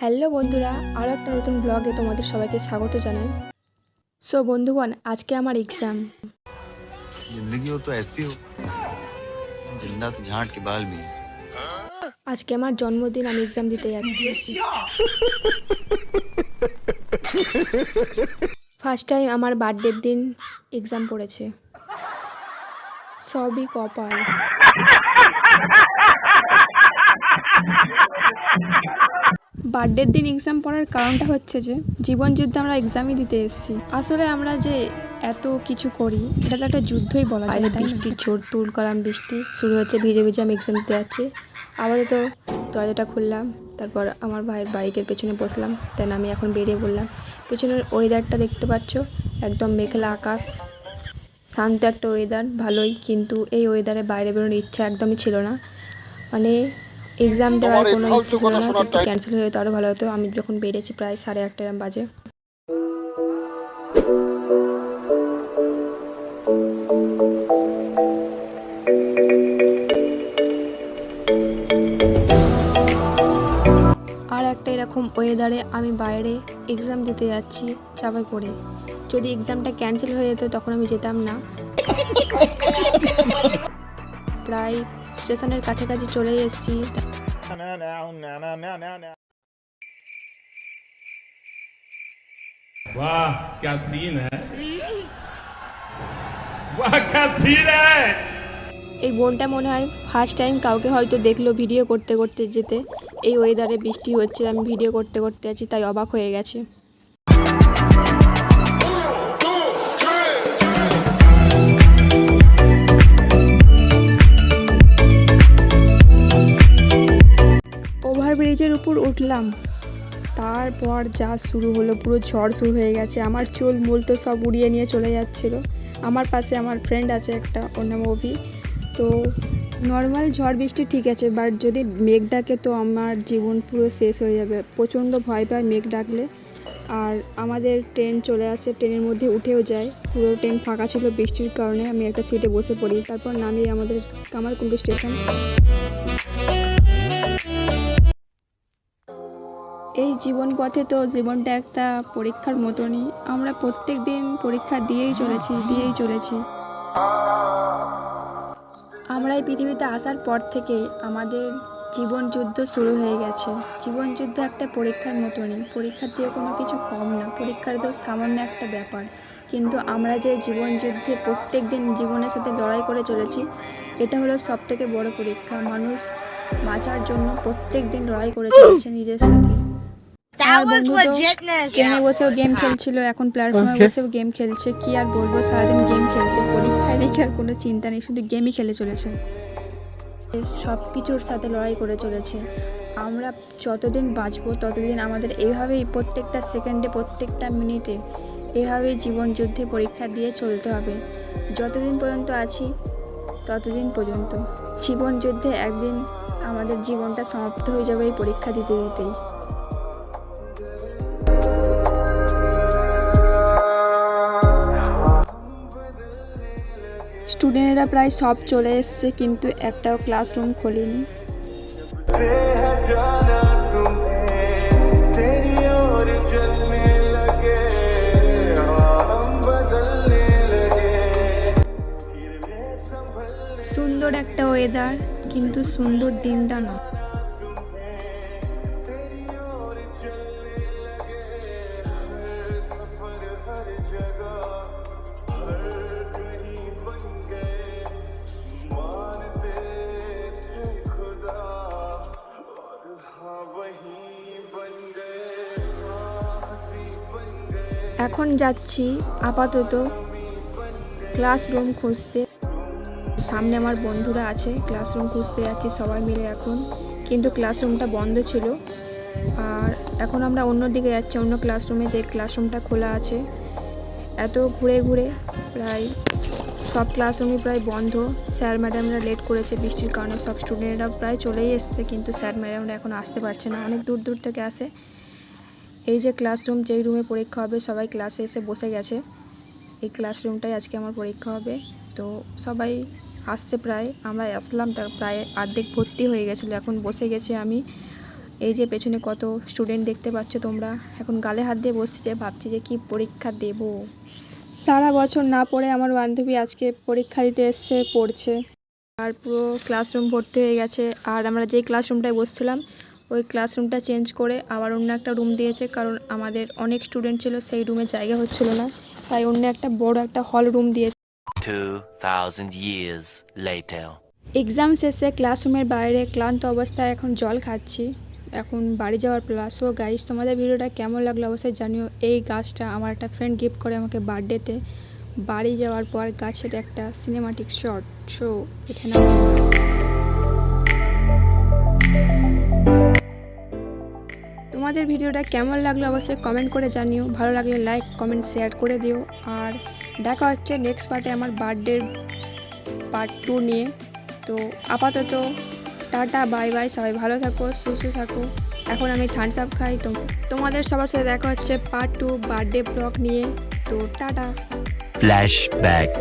Hello বন্ধুরা আরও একটা নতুন ব্লগে তোমাদের সবাইকে স্বাগত জানাই সো বন্ধুগণ আজকে আমার এক্সাম जिंदगी हो तो ऐसी हो जिंदा तो झांट के बाल भी हैं। আজকে আমার জন্মদিন আমি এক্সাম দিতে যাচ্ছি ফার্স্ট টাইম আমার বার্থডের দিন এক্সাম পড়েছে সবই কপাল বার্থডের দিন এক্সাম পড়ার কারণটা হচ্ছে যে জীবন যুদ্ধে আমরা এক্সামই দিতে এসেছি। আসলে আমরা যে এত কিছু করি এটা তো একটা যুদ্ধই বলা যায় বৃষ্টি ঝোর তুল করাম বৃষ্টি শুরু হচ্ছে ভিজে ভিজে আমি এক্সাম দিতে যাচ্ছি। আপাতত দরজাটা খুললাম তারপর আমার ভাইয়ের বাইকের পেছনে বসলাম দেন আমি এখন বেরিয়ে পড়লাম। পেছনের ওয়েদারটা দেখতে পাচ্ছ একদম মেঘলা আকাশ। শান্ত একটা ওয়েদার ভালোই কিন্তু এই ওয়েদারে বাইরে বেরোনোর ইচ্ছা একদমই ছিল না। মানে এক্সাম দেওয়ার কোনো ইচ্ছে ছিল না কিন্তু ক্যান্সেল হয়ে যেত আরও ভালো হতো। আমি যখন বেরিয়েছি প্রায় সাড়ে আটটা এরম বাজে। আর একটা এরকম ওয়েদারে আমি বাইরে এক্সাম দিতে যাচ্ছি চাপায় পড়ে। যদি এক্সামটা ক্যান্সেল হয়ে যেত তখন আমি যেতাম না। প্রায় স্টেশনের কাছাকাছি চলে এসেছি वाह क्या सीन है वाह क्या सीन है এই বোনটা মনে হয় ফার্স্ট টাইম কাউকে হয়তো দেখলো ভিডিও করতে করতে যেতে এই ওয়েদারে বৃষ্টি হচ্ছে আমি ভিডিও করতে করতে আছি তাই অবাক হয়ে গেছে ওভারব্রিজের উপর উঠলাম। তারপর যা শুরু হলো, পুরো ঝড় শুরু হয়ে গেছে। আমার চুল মূল তো সব উড়িয়ে নিয়ে চলে যাচ্ছিল। আমার পাশে আমার ফ্রেন্ড আছে একটা, ওর নাম অভি। তো নর্মাল ঝড় বৃষ্টি ঠিক আছে বাট যদি মেঘ ডাকে তো আমার জীবন পুরো শেষ হয়ে যাবে। প্রচণ্ড ভয় পায় মেঘ ডাকলে। আর আমাদের ট্রেন চলে আসে ট্রেনের মধ্যে উঠেও যায়। পুরো ট্রেন ফাঁকা ছিল বৃষ্টির কারণে আমি একটা সিটে বসে পড়ি। তারপর নামিয়ে আমাদের কামারকুণ্ডু স্টেশন এই জীবন পথে তো জীবনটা একটা পরীক্ষার মতনই। আমরা প্রত্যেক দিন পরীক্ষা দিয়েই চলেছি দিয়েই চলেছি। আমরা এই পৃথিবীতে আসার পর থেকে আমাদের জীবন যুদ্ধ শুরু হয়ে গেছে। জীবন যুদ্ধ একটা পরীক্ষার মতনই। পরীক্ষার থেকে কোনো কিছু কম না। পরীক্ষার তো সামান্য একটা ব্যাপার। কিন্তু আমরা যে জীবন যুদ্ধে প্রত্যেক দিন জীবনের সাথে লড়াই করে চলেছি, এটা হলো সব থেকে বড় পরীক্ষা। মানুষ বাঁচার জন্য প্রত্যেক দিন লড়াই করে চলেছে নিজের সাথে। আমার বন্ধু তো। ট্রেনে বসেও গেম খেলছিল? এখন প্ল্যাটফর্মে বসেও গেম খেলছে। কি আর বলব? সারাদিন গেম খেলছে। পরীক্ষায় দেখে আর কোনো চিন্তা নেই। শুধু গেমই খেলে চলেছে। সব কিছুর সাথে লড়াই করে চলেছে। আমরা যতদিন বাঁচবো ততদিন আমাদের এইভাবেই প্রত্যেকটা সেকেন্ডে প্রত্যেকটা মিনিটে এভাবেই জীবন যুদ্ধে পরীক্ষা দিয়ে চলতে হবে। যতদিন পর্যন্ত আছি ততদিন পর্যন্ত। জীবন যুদ্ধে একদিন আমাদের জীবনটা সমাপ্ত হয়ে যাবে এই পরীক্ষা দিতে দিতেই। স্টুডেন্টরা প্রায় সব চলে এসছে, কিন্তু একটাও ক্লাসরুম খোলেনি। সুন্দর একটা ওয়েদার কিন্তু সুন্দর দিনটা না এখন যাচ্ছি আপাতত ক্লাসরুম খুঁজতে। সামনে আমার বন্ধুরা আছে ক্লাসরুম খুঁজতে যাচ্ছি সবাই মিলে এখন। কিন্তু ক্লাসরুমটা বন্ধ ছিল। আর এখন আমরা অন্য দিকে যাচ্ছি, অন্য ক্লাসরুমে যে ক্লাসরুমটা খোলা আছে। এত ঘুরে ঘুরে প্রায় সব ক্লাসরুমই প্রায় বন্ধ। স্যার ম্যাডামরা লেট করেছে বৃষ্টির কারণে, সব স্টুডেন্টরা প্রায় চলেই এসছে, কিন্তু স্যার ম্যাডামরা এখন আসতে পারছে না। অনেক দূর দূর থেকে আসে। এই যে ক্লাসরুম যেই রুমে পরীক্ষা হবে, সবাই ক্লাসে এসে বসে গেছে। এই ক্লাসরুমটাই আজকে আমার পরীক্ষা হবে। তো সবাই আসছে প্রায়, আমরা আসলাম, তার প্রায় অর্ধেক ভর্তি হয়ে গেছিল, এখন বসে গেছে আমি। এই যে পেছনে কত স্টুডেন্ট দেখতে পাচ্ছ তোমরা? এখন গালে হাত দিয়ে বসছি যে, ভাবছি যে কি পরীক্ষা দেব। সারা বছর না পড়ে আমার বান্ধবী আজকে পরীক্ষা দিতে এসছে, পড়ছে। আর পুরো ক্লাসরুম ভর্তি হয়ে গেছে। আর আমরা যেই ক্লাসরুমটায় বসছিলাম ওই ক্লাসরুমটা চেঞ্জ করে আবার অন্য একটা রুম দিয়েছে কারণ আমাদের অনেক স্টুডেন্ট ছিল সেই রুমে জায়গা হচ্ছিল না। তাই অন্য একটা বড় একটা হল রুম দিয়েছে। 2,000 এক্সাম শেষে ক্লাসরুমের বাইরে ক্লান্ত অবস্থায় এখন জল খাচ্ছি। এখন বাড়ি যাওয়ার প্লাস ও গাইস তোমাদের ভিডিওটা কেমন লাগল অবশ্যই জানিও। এই গাছটা আমার একটা ফ্রেন্ড গিফট করে আমাকে বার্থডেতে বাড়ি যাওয়ার পর গাছের একটা সিনেমাটিক শট শো এখানে তোমাদের ভিডিওটা কেমন লাগল অবশ্যই কমেন্ট করে জানিও। ভালো লাগলে লাইক কমেন্ট শেয়ার করে দিও। আর দেখা হচ্ছে নেক্সট পার্টে আমার বার্থডে পার্ট টু নিয়ে। তো আপাতত টাটা বাই বাই সবাই ভালো থাকো, সুস্থ থাকো। এখন আমি থামস আপ খাই। তো তোমাদের সবার সাথে দেখা হচ্ছে পার্ট টু বার্থডে ব্লগ নিয়ে। তো টাটা। Flashback.